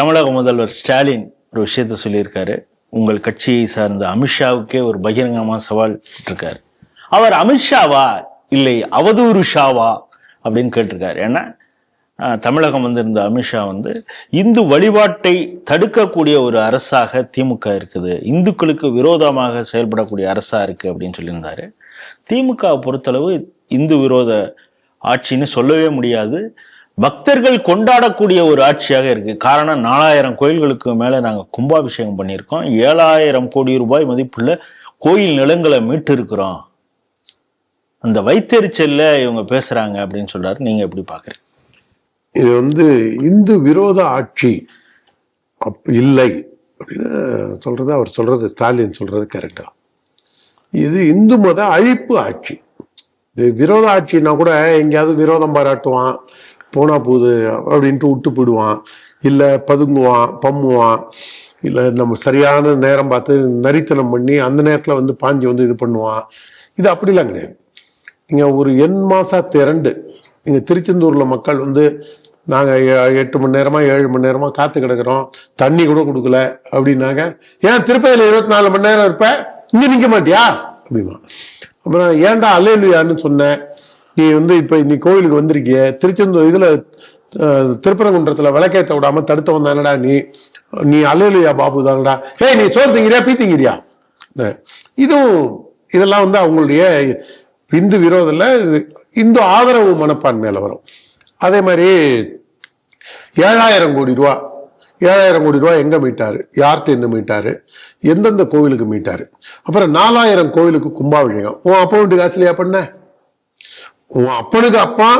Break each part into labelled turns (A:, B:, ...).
A: தமிழக முதல்வர் ஸ்டாலின் ஒரு விஷயத்த சொல்லியிருக்காரு. உங்கள் கட்சியை சார்ந்த அமித்ஷாவுக்கே ஒரு பகிரங்கமாக சவால் இருக்காரு அவர் அமித்ஷாவா இல்லை அவதூறு ஷாவா? அப்படின்னு கேட்டிருக்காரு. ஏன்னா தமிழகம் வந்திருந்த அமித்ஷா வந்து இந்து வழிபாட்டை தடுக்கக்கூடிய ஒரு அரசாக திமுக இருக்குது. இந்துக்களுக்கு விரோதமாக செயல்படக்கூடிய அரசா இருக்கு அப்படின்னு சொல்லியிருந்தாரு. திமுக பொறுத்தளவு இந்து விரோத ஆட்சின்னு சொல்லவே முடியாது. பக்தர்கள் கொண்டாடக்கூடிய ஒரு ஆட்சியாக இருக்கு. காரணம் நாலாயிரம் கோயில்களுக்கு மேலே நாங்கள் கும்பாபிஷேகம் பண்ணியிருக்கோம். ஏழாயிரம் கோடி ரூபாய் மதிப்புள்ள கோயில் நிலங்களை மீட்டு இருக்கிறோம் அந்த வைத்தறிச்சல்ல இவங்க பேசுறாங்க அப்படின்னு சொல்றாரு. நீங்க எப்படி பாக்குறீங்க?
B: இது வந்து இந்து விரோத ஆட்சி. அப் இல்லை அப்படின்னு சொல்றது அவர் சொல்றது ஸ்டாலின் சொல்றது கரெக்டா இது இந்து மத அழிப்பு ஆட்சி. இது விரோத ஆட்சின்னா கூட எங்கேயாவது விரோதம் பாராட்டுவான். போனா போகுது அப்படின்ட்டு விட்டு போயிடுவான். இல்லை பதுங்குவான் பம்முவான். இல்லை நம்ம சரியான நேரம் பார்த்து நரித்தனம் பண்ணி அந்த நேரத்தில் வந்து பாஞ்சி வந்து இது பண்ணுவான். இது அப்படிலாம் கிடையாது. நீங்க ஒரு எண் மாசா திரண்டு இங்க திருச்செந்தூர்ல மக்கள் வந்து நாங்க எட்டு மணி நேரமா ஏழு மணி நேரமா காத்து கிடக்குறோம். தண்ணி கூட கொடுக்கல அப்படின்னாங்க. ஏன் திருப்பதியில இருபத்தி நாலு மணி நேரம் இருப்ப? இங்க நிக்க மாட்டியா? அப்படிமா அப்புறம் ஏன்டா அல்லையான்னு சொன்னேன். நீ வந்து இப்ப நீ கோயிலுக்கு வந்திருக்கிய திருச்செந்தூர் இதுல திருப்பரங்குன்றத்தில் திருப்பரங்குன்றத்துல விடாம தடுத்து வந்தானடா நீ? நீ அல்லையா பாபு தானடா ஏய் நீ சோறு திங்கிறியா பீ திங்கிறியா? இதுவும் இதெல்லாம் வந்து அவங்களுடைய இந்து விரோதில் இது இந்து ஆதரவு மனப்பான்மையில வரும். அதே மாதிரி ஏழாயிரம் கோடி ரூபா ஏழாயிரம் கோடி ரூபா எங்க மீட்டாரு? யார்கிட்ட இருந்து மீட்டாரு? எந்தெந்த கோவிலுக்கு மீட்டாரு? அப்புறம் நாலாயிரம் கோவிலுக்கு கும்பாபிஷேகம். உன் அப்பா வீட்டு காசுலையா பண்ண? உன் அப்பனுக்கு அப்பா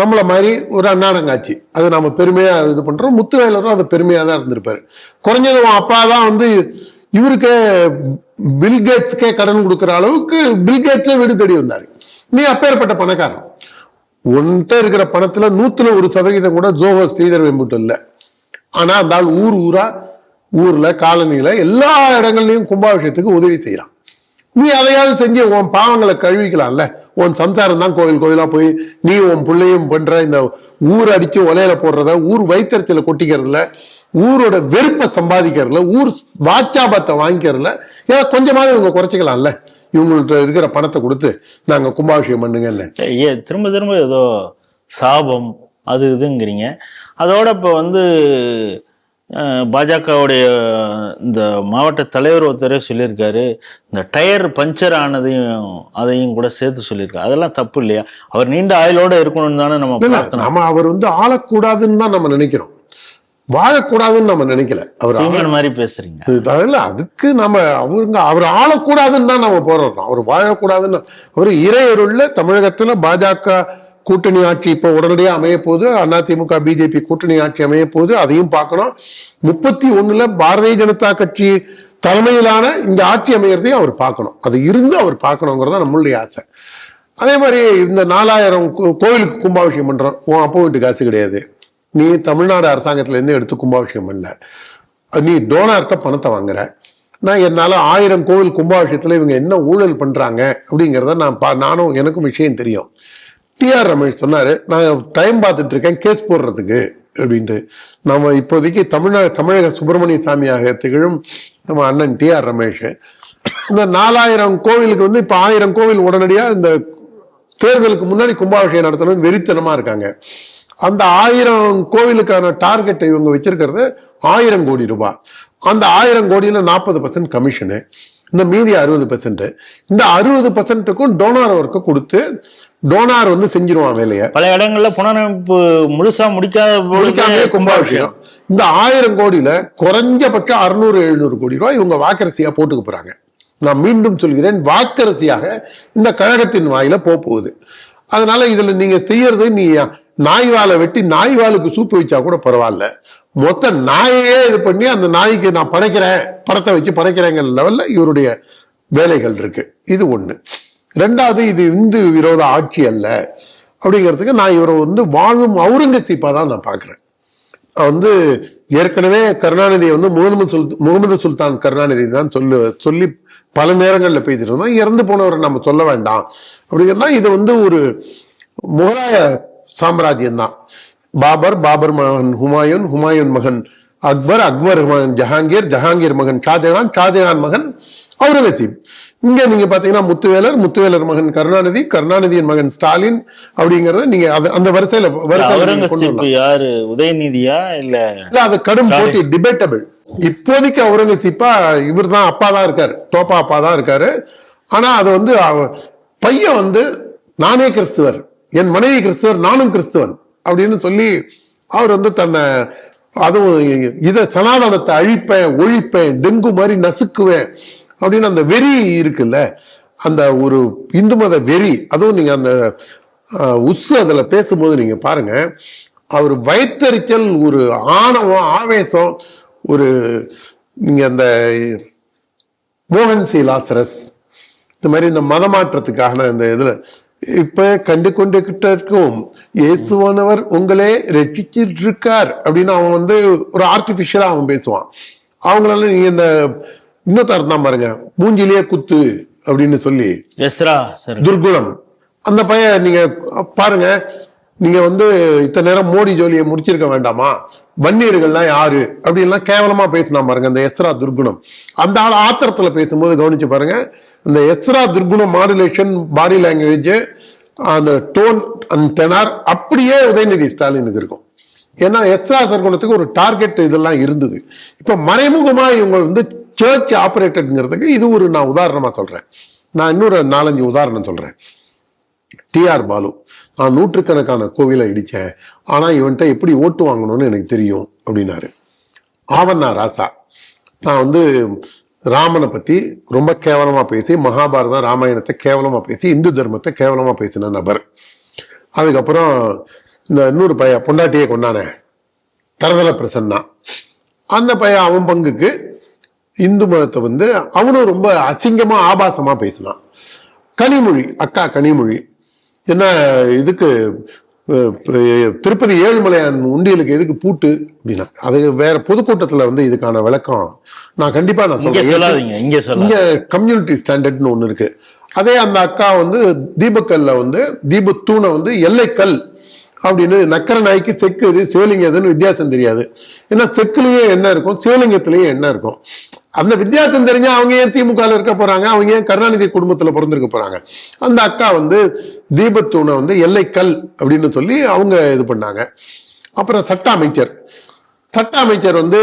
B: நம்மள மாதிரி ஒரு அண்ணாடங்காட்சி அது நம்ம பெருமையா இது பண்றோம். முத்துவேலரும் அது பெருமையா தான் இருந்திருப்பாரு. குறைஞ்சது உன் அப்பா தான் வந்து இவருக்கு பில்கேட்ஸ்க்கே கடன் கொடுக்குற அளவுக்கு பில்கேட்ஸே வீடு தேடி வந்தாரு. நீ அப்பேற்பட்ட பணக்காரன். உன்கிட்ட இருக்கிற பணத்துல நூத்துல ஒரு சதவீதம் கூட ஜோஹோ ஸ்ரீதர் வெம்புட்டு இல்லை. ஆனா அந்த ஆள் ஊர் ஊரா ஊர்ல காலனியில எல்லா இடங்கள்லயும் கும்பாபிஷேகத்துக்கு உதவி செய்யறான். நீ அதையாவது செஞ்சு உன் பாவங்களை கழுவிக்கலாம்ல? உன் சம்சாரம் தான் கோயில் கோயிலா போய் நீ உன் பிள்ளையும் பண்ற இந்த ஊர் அடிச்சு ஒலையில போடுறத ஊர் வைத்தறிச்சல கொட்டிக்கிறதுல ஊரோட வெறுப்பை சம்பாதிக்கிறதுல ஊர் வாச்சாபத்தை வாங்கிக்கிறதுல ஏதாவது கொஞ்சமாவது இவங்க குறைச்சிக்கலாம்ல. இவங்கள்ட்ட இருக்கிற பணத்தை கொடுத்து நாங்க கும்பாபிஷேகம் பண்ணுங்கல்ல
A: ஏ திரும்ப திரும்ப ஏதோ சாபம் அது இதுங்கிறீங்க. அதோட இப்போ வந்து பாஜகவுடைய இந்த மாவட்ட தலைவர் ஒருத்தரே சொல்லியிருக்காரு. இந்த டயர் பஞ்சர் ஆனதையும் அதையும் கூட சேர்த்து சொல்லியிருக்காரு. அதெல்லாம் தப்பு இல்லையா? அவர் நீண்ட ஆயுளோட இருக்கணும்னு தானே நம்ம
B: நம்ம அவர் வந்து ஆளக்கூடாதுன்னு தான் நம்ம நினைக்கிறோம். வாழக்கூடாதுன்னு நம்ம நினைக்கல. அவர்
A: மாதிரி பேசுறீங்க.
B: அதில் அதுக்கு நம்ம அவருங்க அவர் ஆளக்கூடாதுன்னு தான் நம்ம போராடுறோம். அவர் வாழக்கூடாதுன்னு. அவர் இறையருள்ள தமிழகத்துல பாஜக கூட்டணி ஆட்சி இப்போ உடனடியாக அமைய போகுது அதிமுக பிஜேபி கூட்டணி ஆட்சி அமைய போகுது அதையும் பார்க்கணும். முப்பத்தி ஒண்ணுல பாரதிய ஜனதா கட்சி தலைமையிலான இந்த ஆட்சி அமையறதையும் அவர் பார்க்கணும். அது இருந்து அவர் பார்க்கணுங்கிறது தான் நம்மளுடைய ஆசை. அதே மாதிரி இந்த நாலாயிரம் கோ- கோவிலுக்கு கும்பாபிஷேகம் பண்றோம். உன் அப்போ வீட்டு காசு கிடையாது. நீ தமிழ்நாடு அரசாங்கத்துல இருந்து எடுத்து கும்பாபிஷேகம் பண்ணல. அது நீ டோனார்ட்ட பணத்தை வாங்குற. நான் என்னால ஆயிரம் கோவில் கும்பாபிஷேகத்துல இவங்க என்ன ஊழல் பண்றாங்க அப்படிங்கிறத நான் பா- நானும் எனக்கும் விஷயம் தெரியும். டிஆர் ரமேஷ் சொன்னார் நான் டைம் பார்த்துட்டு இருக்கேன் கேஸ் போடுறதுக்கு அப்படின்ட்டு. நம்ம இப்போதைக்கு தமிழ்நாடு தமிழக சுப்பிரமணிய சாமியாக திகழும் நம்ம அண்ணன் டிஆர் ரமேஷ். இந்த நாலாயிரம் கோவிலுக்கு வந்து இப்போ ஆயிரம் கோவில் உடனடியாக இந்த தேர்தலுக்கு முன்னாடி கும்பாபிஷேகம் நடத்தணும்னு வெறித்தனமாக இருக்காங்க. அந்த ஆயிரம் கோவிலுக்கான டார்கெட்டை இவங்க வச்சிருக்கிறது ஆயிரம் கோடி ரூபாய் அந்த ஆயிரம் கோடியில் நாற்பது பர்சன்ட் கமிஷனு இந்த மீதி அறுபது பர்சன்ட் இந்த அறுபது பர்சன்ட்டுக்கும் டோனார் ஒர்க்கு கொடுத்து டோனார் வந்து செஞ்சிருவான் வேலையை
A: பல இடங்கள்ல புனரமைப்பு முழுசா முடிக்காத பொழுது
B: முடிக்காமே கும்பாபிஷேகம். இந்த ஆயிரம் கோடியில குறைஞ்சபட்சம் அறுநூறு எழுநூறு கோடி ரூபாய் இவங்க வாக்கரசியா போட்டுக்க போறாங்க. நான் மீண்டும் சொல்கிறேன் வாக்கரசியாக இந்த கழகத்தின் வாயில போக போகுது. அதனால இதுல நீங்க செய்யறது நீ நாய் வாலை வெட்டி நாய் வாலுக்கு சூப்பு வச்சா கூட பரவாயில்ல. மொத்த நாயையே இது பண்ணி அந்த நாய்க்கு நான் படைக்கிறேன் படத்தை வச்சு படைக்கிறேங்கிற லெவல்ல இவருடைய வேலைகள் இருக்கு. இது ஒண்ணு. ரெண்டாவது இது இந்து விரோத ஆட்சி அல்ல. அப்படிங்கிறதுக்கு நான் இவரை வந்து வாழும் அவுரங்கசீப்பாக தான் நான் பார்க்குறேன். வந்து ஏற்கனவே கருணாநிதியை வந்து முகமது சுல் முகமது சுல்தான் கருணாநிதி தான் சொல்லு சொல்லி பல நேரங்களில் பேசிட்டு இருந்தோம். இறந்து போனவரை நம்ம சொல்ல வேண்டாம். அப்படிங்கிறதா இது வந்து ஒரு முகலாய சாம்ராஜ்யம் தான். பாபர் பாபர் மகன் ஹுமாயூன் ஹுமாயூன் மகன் அக்பர் அக்பர் மகன் ஜஹாங்கீர் ஜஹாங்கீர் மகன் ஷாஜஹான் ஷாஜஹான் மகன் அவுரங்கசீப். இங்க நீங்க பாத்தீங்கன்னா முத்துவேலர் முத்துவேலர் மகன் கருணாநிதி கருணாநிதியின் மகன் ஸ்டாலின் அப்படிங்கறத நீங்க அந்த வரிசையில வரிசையில
A: யாரு? உதயநிதியா இல்ல
B: இல்ல அது கடும் போட்டி டிபேட்டபிள் இப்போதைக்கு அவுரங்கசீப்பா இவர் தான் அப்பா தான் இருக்காரு தோப்பா அப்பா தான் இருக்காரு. ஆனா அது வந்து பையன் வந்து நானே கிறிஸ்துவர் என் மனைவி கிறிஸ்துவர் நானும் கிறிஸ்துவன் அப்படின்னு சொல்லி அவர் வந்து தன்னை அதுவும் இத சனாதனத்தை அழிப்பேன் ஒழிப்பேன் டெங்கு மாதிரி நசுக்குவேன் அப்படின்னு அந்த வெறி இருக்குல்ல அந்த ஒரு இந்து மத வெறி அதுவும் நீங்கள் அந்த உஸ்ஸு அதில் பேசும்போது நீங்கள் பாருங்க அவர் வயித்தறிச்சல் ஒரு ஆணவம் ஆவேசம் ஒரு நீங்கள் அந்த மோகன் சி லாசரஸ் இந்த மாதிரி இந்த மதமாற்றத்துக்கான இந்த இதில் இப்போ கண்டு கொண்டுகிட்ட இருக்கும். இயேசுவானவர் உங்களே ரட்சிச்சிட்டு இருக்கார் அப்படின்னு அவன் வந்து ஒரு ஆர்டிஃபிஷியலாக அவன் பேசுவான். அவங்களால நீங்கள் இந்த இன்னொருத்தர் தான் பாருங்க மூஞ்சிலேயே குத்து அப்படின்னு சொல்லி. துர்குணம் அந்த பையன் நீங்க பாருங்க நீங்க வந்து இத்தனை நேரம் மோடி ஜோலியை முடிச்சிருக்க வேண்டாமா? வன்னியர்கள்லாம் யாரு? அப்படின்லாம் கேவலமா பேசினா பாருங்க அந்த எஸ்ரா துர்குணம் அந்த ஆள் ஆத்திரத்துல பேசும்போது கவனிச்சு பாருங்க அந்த எஸ்ரா துர்குணம் மாடுலேஷன் பாடி லாங்குவேஜ் அந்த டோன் அண்ட் தெனார் அப்படியே உதயநிதி ஸ்டாலினுக்கு இருக்கும். ஏன்னா எஸ்ரா சர்க்குணத்துக்கு ஒரு டார்கெட் இதெல்லாம் இருந்தது. இப்ப மறைமுகமா இவங்க வந்து சர்ச் ஆப்ரேட்டட்ங்கிறதுக்கு இது ஒரு நான் உதாரணமாக சொல்கிறேன் நான் இன்னொரு நாலஞ்சு உதாரணம் சொல்கிறேன் டிஆர் பாலு. நான் நூற்றுக்கணக்கான கோவிலை இடித்தேன் ஆனால் இவன்கிட்ட எப்படி ஓட்டு வாங்கணும்னு எனக்கு தெரியும் அப்படின்னாரு. ஆவண்ணா ராசா. நான் வந்து ராமனை பற்றி ரொம்ப கேவலமாக பேசி மகாபாரதம் ராமாயணத்தை கேவலமாக பேசி இந்து தர்மத்தை கேவலமாக பேசின நபர். அதுக்கப்புறம் இந்த இன்னொரு பையன் பொண்டாட்டியை கொண்டானே தரதல பிரசன்னா. அந்த பையன் அவன் பங்குக்கு இந்து மதத்தை வந்து அவனும் ரொம்ப அசிங்கமா ஆபாசமா பேசினான். கனிமொழி அக்கா கனிமொழி. என்ன இதுக்கு திருப்பதி ஏழுமலையான் உண்டியலுக்கு எதுக்கு பூட்டு அப்படின்னா அது வேற பொதுக்கூட்டத்துல வந்து இதுக்கான விளக்கம். நான் கண்டிப்பா நான் சொல்றேன்.
A: இங்க
B: கம்யூனிட்டி ஸ்டாண்டர்ட்னு ஒண்ணு இருக்கு. அதே அந்த அக்கா வந்து தீபக்கல்ல வந்து தீபத்தூணை வந்து எல்லைக்கல் அப்படின்னு நக்கர நாய்க்கு செக்கு எது சிவலிங்கம் எதுன்னு வித்தியாசம் தெரியாது. ஏன்னா செக்குலயே என்ன இருக்கும்? சிவலிங்கத்திலயும் என்ன இருக்கும்? அந்த வித்தியாசம் தெரிஞ்சா அவங்க ஏன் திமுகவில் இருக்க போறாங்க? அவங்க ஏன் கருணாநிதி குடும்பத்துல பிறந்திருக்க போறாங்க? அந்த அக்கா வந்து தீபத்தூணை வந்து எல்லைக்கல் அப்படின்னு சொல்லி அவங்க இது பண்ணாங்க. அப்புறம் சட்ட அமைச்சர். சட்ட அமைச்சர் வந்து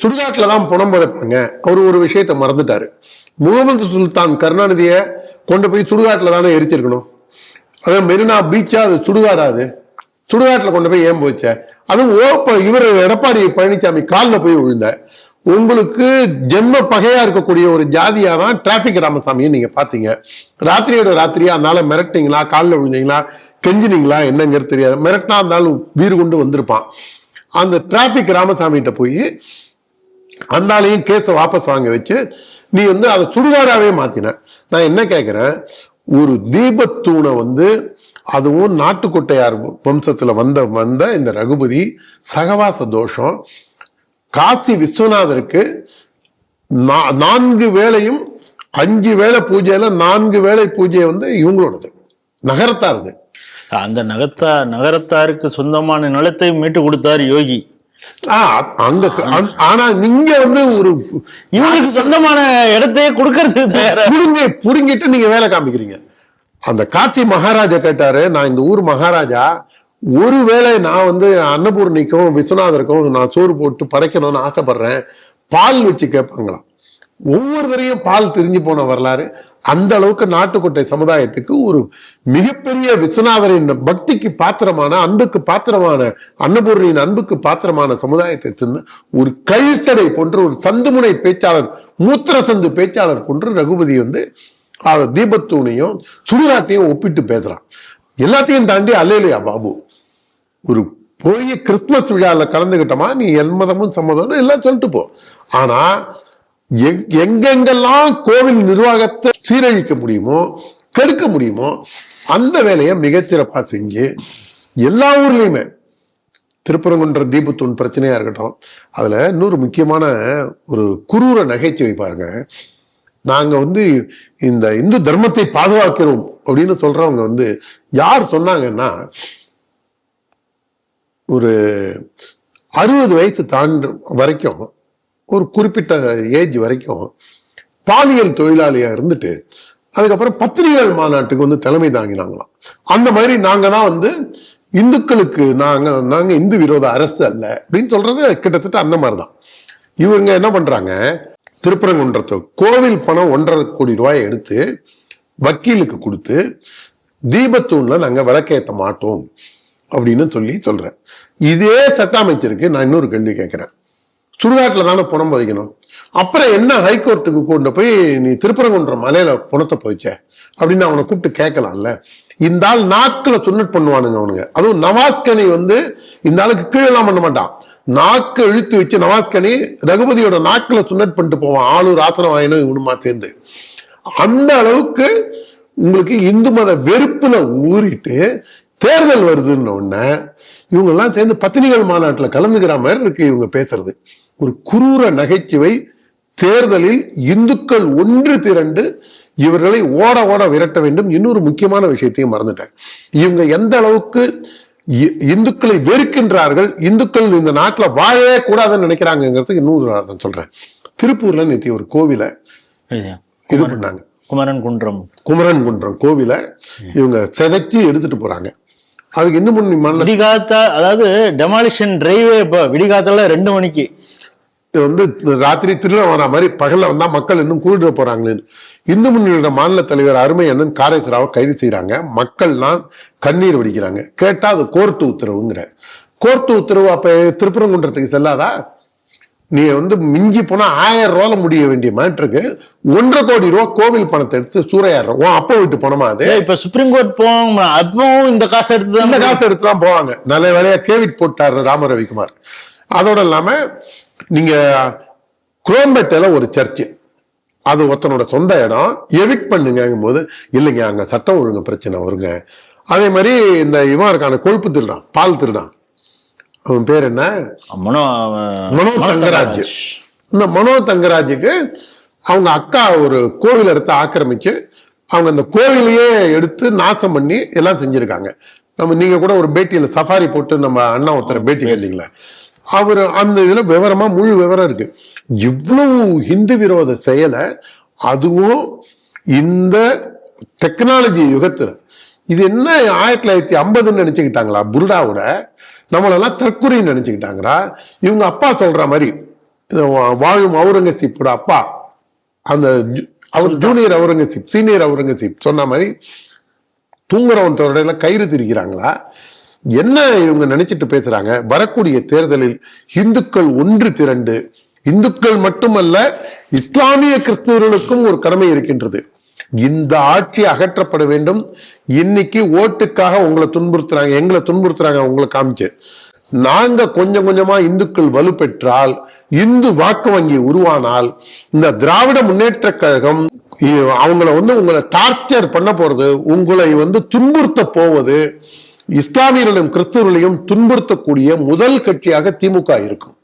B: சுடுகாட்டில் தான் புணம் புதைப்பாங்க. அவர் ஒரு விஷயத்தை மறந்துட்டாரு. முகமது சுல்தான் கருணாநிதியை கொண்டு போய் சுடுகாட்டில் தானே எரிச்சிருக்கணும்? அதான் மெரினா பீச்சா? அது சுடுகாடாது சுடுகாட்டில் கொண்டு போய் ஏன் போச்ச அதுவும் ஓப்ப இவர் எடப்பாடி பழனிசாமி காலில் போய் விழுந்தேன் உங்களுக்கு ஜென்ம பகையா இருக்கக்கூடிய ஒரு ஜாதியா தான் டிராபிக் ராமசாமியை நீங்க பாத்தீங்க. ராத்திரியோட ராத்திரியா அதனால மிரட்டிங்களா காலில் விழுந்தீங்களா? கெஞ்சினீங்களா? என்னங்கிறது தெரியாது. மிரட்டினா இருந்தாலும் வீறு கொண்டு வந்திருப்பான். அந்த டிராபிக் ராமசாமிகிட்ட போய் அந்தாலையும் கேஸை வாபஸ் வாங்க வச்சு நீ வந்து அதை சுடுகாடாவே மாத்தின. நான் என்ன கேட்கிறேன் ஒரு தீபத்தூணை வந்து அதுவும் நாட்டுக்கொட்டையார் வம்சத்துல வந்த வந்த இந்த ரகுபதி சகவாச தோஷம் காசி விஸ்வநாதருக்கு நான்கு வேளையும் அஞ்சு வேளை பூஜையில நான்கு வேளை பூஜை வந்து இவங்களோடது நகரத்தாருது.
A: அந்த நகத்தா நகரத்தாருக்கு சொந்தமான நிலத்தை மீட்டு கொடுத்தார் யோகி.
B: அங்க ஆனா நீங்க வந்து ஒரு
A: இவனுக்கு சொந்தமான இடத்தையே கொடுக்கறதுக்கு தயாரா?
B: புடுங்க புடுங்கிட்டு நீங்க வேலை காமிக்கிறீங்க. அந்த காட்சி மகாராஜா கேட்டாரு நான் இந்த ஊர் மகாராஜா ஒருவேளை நான் வந்து அன்னபூர்ணிக்கும் விஸ்வநாதருக்கும் நான் சோறு போட்டு படைக்கணும்னு ஆசைப்படுறேன் பால் வச்சு கேட்பாங்களாம். ஒவ்வொருத்தரையும் பால் தெரிஞ்சு போன வரலாறு அந்த அளவுக்கு நாட்டுக்கோட்டை சமுதாயத்துக்கு ஒரு மிகப்பெரிய விஸ்வநாதரின் பக்திக்கு பாத்திரமான அன்புக்கு பாத்திரமான அன்னபூர்ணியின் அன்புக்கு பாத்திரமான சமுதாயத்தை சேர்ந்த ஒரு கழிசடை போன்ற ஒரு சந்துமுனை பேச்சாளர் மூத்திர சந்து பேச்சாளர் போன்று ரகுபதி வந்து அவர் தீபத்தூணையும் சுடுகாட்டையும் ஒப்பிட்டு பேசுறான். எல்லாத்தையும் தாண்டி அல்லையா பாபு. ஒரு போய் கிறிஸ்மஸ் விழாவில் கலந்துக்கிட்டோமா நீ என்மதமும் சம்மதமும் எல்லாம் சொல்லிட்டு போ. ஆனால் எங்- எங்கெங்கெல்லாம் கோவில் நிர்வாகத்தை சீரழிக்க முடியுமோ கெடுக்க முடியுமோ அந்த வேலையை மிகச்சிறப்பாக செஞ்சு எல்லா ஊர்லேயுமே திருப்பரங்குன்ற தீபத்தூண் பிரச்சனையாக இருக்கட்டும் அதில் இன்னொரு முக்கியமான ஒரு குரூர நகைச்சுவை பாருங்க. நாங்கள் வந்து இந்த இந்து தர்மத்தை பாதுகாக்கிறோம் அப்படின்னு சொல்கிறவங்க வந்து யார் சொன்னாங்கன்னா ஒரு அறுபது வயசு தாண்டு வரைக்கும் ஒரு குறிப்பிட்ட ஏஜ் வரைக்கும் பாலியல் தொழிலாளியாக இருந்துட்டு அதுக்கப்புறம் பத்திரிகைகள் மாநாட்டுக்கு வந்து தலைமை தாங்கினாங்களாம். அந்த மாதிரி நாங்கள் தான் வந்து இந்துக்களுக்கு நாங்கள் நாங்கள் இந்து விரோத அரசு அல்ல அப்படின்னு சொல்றது கிட்டத்தட்ட அந்த மாதிரி தான் இவங்க என்ன பண்ணுறாங்க திருப்பரங்குன்றத்து கோவில் பணம் ஒன்றரை கோடி ரூபாயை எடுத்து வக்கீலுக்கு கொடுத்து தீபத்தூண்ல நாங்கள் விளக்கேற்ற மாட்டோம். அப்படின்னு சொல்லி சொல்றேன். இதே சட்ட அமைச்சருக்கு நான் இன்னொரு கேள்வி கேட்கிறேன். சுடுகாட்டில் தானே பணம் பதிக்கணும் அப்புறம் என்ன ஹைகோர்ட்டுக்கு கொண்டு போய் நீ திருப்பரங்குன்ற மலையில பணத்தை போயிச்ச அப்படின்னு அவனை கூப்பிட்டு கேட்கலாம்ல. இந்த ஆள் நாக்குல சுண்ணட் பண்ணுவானுங்க அவனுங்க. அதுவும் நவாஸ்கனி வந்து இந்த ஆளுக்கு கீழெல்லாம் பண்ண மாட்டான். நாக்கு இழுத்து வச்சு நவாஸ்கனி ரகுபதியோட நாக்குல சுண்ணட் பண்ணிட்டு போவான். ஆளூர் ஆசனம் வாயினும் இவனுமா சேர்ந்து. அந்த அளவுக்கு உங்களுக்கு இந்து மத வெறுப்புல ஊறிட்டு தேர்தல் வருதுன்னு உடனே இவங்க எல்லாம் சேர்ந்து பத்தினிகள் மாநாட்டுல கலந்துக்கிற மாதிரி இருக்கு இவங்க பேசுறது. ஒரு குரூர நகைச்சுவை தேர்தலில் இந்துக்கள் ஒன்று திரண்டு இவர்களை ஓட ஓட விரட்ட வேண்டும். இன்னொரு முக்கியமான விஷயத்தையும் மறந்துட்டேன். இவங்க எந்த அளவுக்கு இந்துக்களை வெறுக்கின்றார்கள் இந்துக்கள் இந்த நாட்டுல வாழவே கூடாதுன்னு நினைக்கிறாங்கிறதுக்கு இன்னொரு நான் சொல்றேன். திருப்பூர்ல நேற்று ஒரு கோவிலை இது பண்ணாங்க
A: குமரன் குன்றம்
B: குமரன் குன்றம் கோவில இவங்க செதைச்சி எடுத்துட்டு போறாங்க. அதுக்கு முன் மன்ன
A: விடிகாத்தா அதாவது டெமாலிஷன் டிரைவே இப்போ விடிகாத்தால ரெண்டு மணிக்கு.
B: இது வந்து ராத்திரி திருவிழா வர மாதிரி பகல்ல வந்தா மக்கள் இன்னும் கூடுற போறாங்களேன்னு இந்து முன்னணியோட மாநில தலைவர் அருமை அண்ணன் காரைசுராவை கைது செய்யறாங்க மக்கள்லாம் கண்ணீர் வடிக்கிறாங்க. கேட்டா அது கோர்ட்டு உத்தரவுங்கிற. கோர்ட்டு உத்தரவு அப்ப திருப்பரங்குன்றத்துக்கு செல்லாதா? நீ வந்து மிஞ்சி போனா ஆயிரம் ரூபால முடிய வேண்டிய மேட்ருக்கு ஒன்றரை கோடி ரூபா கோவில் பணத்தை எடுத்து சூறையாடுற. உன் அப்பா வீட்டு பணமா அது?
A: இப்ப சுப்ரீம் கோர்ட் போவோம் அப்பவும் இந்த காசு எடுத்து
B: இந்த காசு எடுத்து தான் போவாங்க. நல்ல வேலையா கேவிட் போட்டாரு ராம ரவிக்குமார். அதோட இல்லாம நீங்க குரோம்பேட்டையில ஒரு சர்ச்சு. அது ஒருத்தனோட சொந்த இடம். எவிக் பண்ணுங்கும் போது இல்லைங்க அங்க சட்டம் ஒழுங்கு பிரச்சனை வருங்க. அதே மாதிரி இந்த இவன் இருக்கான கொழுப்பு திருடான் பால் திருடான். அவன் பேர் என்ன?
A: மனோ
B: மனோ தங்கராஜ். இந்த மனோ தங்கராஜுக்கு அவங்க அக்கா ஒரு கோவில் எடுத்து ஆக்கிரமிச்சு அவங்க அந்த கோவிலையே எடுத்து நாசம் பண்ணி எல்லாம் செஞ்சிருக்காங்க. நம்ம நீங்க கூட ஒரு பேட்டியில சஃபாரி போட்டு நம்ம அண்ணா ஒருத்தர் பேட்டி கேட்டீங்களே? அவர் அந்த இதுல விவரமா முழு விவரம் இருக்கு. இவ்வளவு ஹிந்து விரோத செயலை அதுவும் இந்த டெக்னாலஜி யுகத்துல. இது என்ன ஆயிரத்தி தொள்ளாயிரத்தி ஐம்பதுன்னு நினைச்சுக்கிட்டாங்களா? புல்டாவோட நம்மளெல்லாம் தற்குறின்னு நினைச்சுக்கிட்டாங்களா இவங்க அப்பா சொல்ற மாதிரி வாழும் அவுரங்கசீப்போட அப்பா. அந்த அவர் ஜூனியர் அவுரங்கசீப் சீனியர் அவுரங்கசீப் சொன்ன மாதிரி தூங்குறவன் தொடரையில கயிறு திரிக்கிறாங்களா? என்ன இவங்க நினைச்சிட்டு பேசுறாங்க? வரக்கூடிய தேர்தலில் இந்துக்கள் ஒன்று திரண்டு இந்துக்கள் மட்டுமல்ல இஸ்லாமிய கிறிஸ்தவர்களுக்கும் ஒரு கடமை இருக்கின்றது. இந்த ஆட்சி அகற்றப்பட வேண்டும். இன்னைக்கு ஓட்டுக்காக உங்களை துன்புறுத்துறாங்க எங்களை துன்புறுத்துறாங்க உங்களை காமிச்சு. நாங்க கொஞ்சம் கொஞ்சமா இந்துக்கள் வலுப்பெற்றால் இந்து வாக்கு வங்கி உருவானால் இந்த திராவிட முன்னேற்ற கழகம் அவங்கள வந்து உங்களை டார்ச்சர் பண்ண போறது உங்களை வந்து துன்புறுத்த போவது இஸ்லாமியர்களையும் கிறிஸ்தவர்களையும் துன்புறுத்தக்கூடிய முதல் கட்சியாக திமுக இருக்கும்.